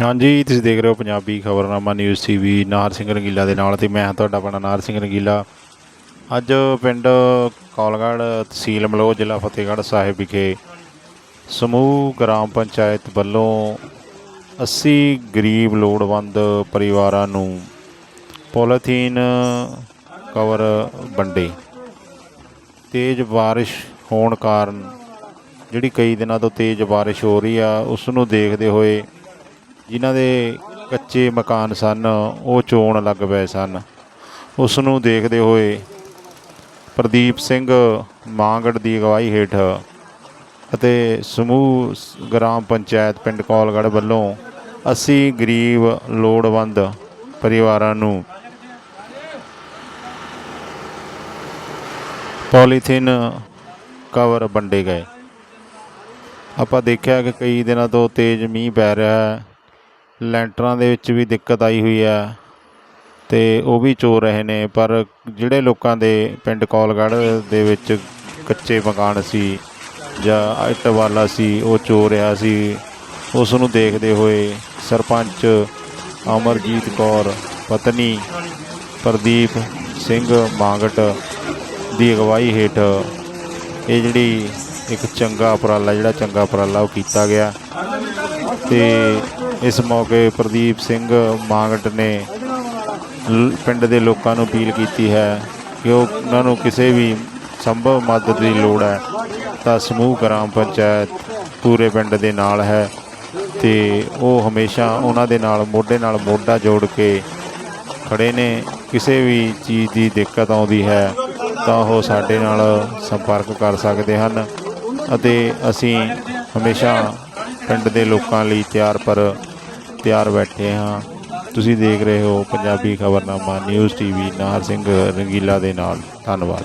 ਹਾਂਜੀ, ਤੁਸੀਂ ਦੇਖ ਰਹੇ ਹੋ ਪੰਜਾਬੀ ਖਬਰਨਾਮਾ ਨਿਊਜ਼ ਟੀਵੀ, ਨਾਰ ਸਿੰਘ ਰੰਗੀਲਾ ਦੇ ਨਾਲ ਤੇ ਮੈਂ ਹਾਂ ਤੁਹਾਡਾ ਆਪਣਾ ਨਾਰ ਸਿੰਘ ਰੰਗੀਲਾ। ਅੱਜ ਪਿੰਡ ਕੌਲਗੜ੍ਹ ਤਹਿਸੀਲ ਮਲੋ ਜ਼ਿਲ੍ਹਾ ਫਤਿਹਗੜ੍ਹ ਸਾਹਿਬ ਵਿਖੇ ਸਮੂਹ ਗ੍ਰਾਮ ਪੰਚਾਇਤ ਵੱਲੋਂ 80 ਗਰੀਬ ਲੋੜਵੰਦ ਪਰਿਵਾਰਾਂ ਨੂੰ ਪੋਲੀਥੀਨ ਕਵਰ ਵੰਡੇ। ਤੇਜ਼ ਬਾਰਿਸ਼ ਹੋਣ ਕਾਰਨ ਜਿਹੜੀ ਕਈ ਦਿਨਾਂ ਤੋਂ ਤੇਜ਼ ਬਾਰਿਸ਼ ਹੋ ਰਹੀ ਆ, ਉਸ ਨੂੰ ਦੇਖਦੇ ਹੋਏ ਜਿਨ੍ਹਾਂ ਦੇ ਕੱਚੇ ਮਕਾਨ ਸਨ, ਉਹ ਚੋਣ ਲੱਗ ਪਏ ਸਨ। ਉਸ ਨੂੰ ਦੇਖਦੇ ਹੋਏ ਪ੍ਰਦੀਪ ਸਿੰਘ ਮਾਂਗੜ ਦੀ ਅਗਵਾਈ ਹੇਠ ਅਤੇ ਸਮੂਹ ਗ੍ਰਾਮ ਪੰਚਾਇਤ ਪਿੰਡ ਕੌਲਗੜ੍ਹ ਵੱਲੋਂ 80 ਗਰੀਬ ਲੋੜਵੰਦ ਪਰਿਵਾਰਾਂ ਨੂੰ ਪੋਲੀਥੀਨ ਕਵਰ ਵੰਡੇ ਗਏ। ਆਪਾਂ ਦੇਖਿਆ ਕਿ ਕਈ ਦਿਨਾਂ ਤੋਂ ਤੇਜ਼ ਮੀਂਹ ਪੈ ਰਿਹਾ ਹੈ। ਲੈਂਟਰਾਂ ਦੇ ਵਿੱਚ ਵੀ ਦਿੱਕਤ ਆਈ ਹੋਈ ਹੈ ਅਤੇ ਉਹ ਵੀ ਚੋ ਰਹੇ ਨੇ, ਪਰ ਜਿਹੜੇ ਲੋਕਾਂ ਦੇ ਪਿੰਡ ਕੌਲਗੜ੍ਹ ਦੇ ਵਿੱਚ ਕੱਚੇ ਮਕਾਨ ਸੀ ਜਾਂ ਇੱਟ ਵਾਲਾ ਸੀ, ਉਹ ਚੋ ਰਿਹਾ ਸੀ, ਉਸ ਨੂੰ ਦੇਖਦੇ ਹੋਏ ਸਰਪੰਚ ਅਮਰਜੀਤ ਕੌਰ, ਪਤਨੀ ਪ੍ਰਦੀਪ ਸਿੰਘ ਮਾਂਗਟ ਦੀ ਅਗਵਾਈ ਹੇਠ ਇਹ ਜਿਹੜੀ ਇੱਕ ਚੰਗਾ ਉਪਰਾਲਾ, ਜਿਹੜਾ ਚੰਗਾ ਉਪਰਾਲਾ ਉਹ ਕੀਤਾ ਗਿਆ ਤੇ ਇਸ ਮੌਕੇ ਪ੍ਰਦੀਪ ਸਿੰਘ ਮਾਂਗਟ ਨੇ ਲ- ਪਿੰਡ ਦੇ ਲੋਕਾਂ ਨੂੰ ਅਪੀਲ ਕੀਤੀ ਹੈ ਕਿ ਉਹ ਉਹਨਾਂ ਨੂੰ ਕਿਸੇ ਵੀ ਸੰਭਵ ਮਦਦ ਦੀ ਲੋੜ ਹੈ। ਤਾਂ ਸਮੂਹ ਗ੍ਰਾਮ ਪੰਚਾਇਤ ਪੂਰੇ ਪਿੰਡ ਦੇ ਨਾਲ ਹੈ ਤੇ ਉਹ ਹਮੇਸ਼ਾ ਉਹਨਾਂ ਦੇ ਨਾਲ, ਮੋਢੇ ਨਾਲ ਮੋਢਾ ਜੋੜ ਕੇ ਖੜੇ ਨੇ। ਕਿਸੇ ਵੀ ਚੀਜ਼ ਦੀ ਦਿੱਕਤ ਆਉਂਦੀ ਹੈ ਤਾਂ ਉਹ ਸਾਡੇ ਨਾਲ ਸੰਪਰਕ ਕਰ ਸਕਦੇ ਹਨ ਅਤੇ ਅਸੀਂ ਹਮੇਸ਼ਾ ਪਿੰਡ ਦੇ ਲੋਕਾਂ ਲਈ ਤਿਆਰ ਪਰ ਤਿਆਰ ਬੈਠੇ ਹਾਂ। ਤੁਸੀਂ ਦੇਖ ਰਹੇ ਹੋ ਪੰਜਾਬੀ ਖਬਰਨਾਮਾ ਨਿਊਜ਼ ਟੀਵੀ ਨਾਹਰ ਸਿੰਘ ਰੰਗੀਲਾ ਦੇ ਨਾਲ। ਧੰਨਵਾਦ।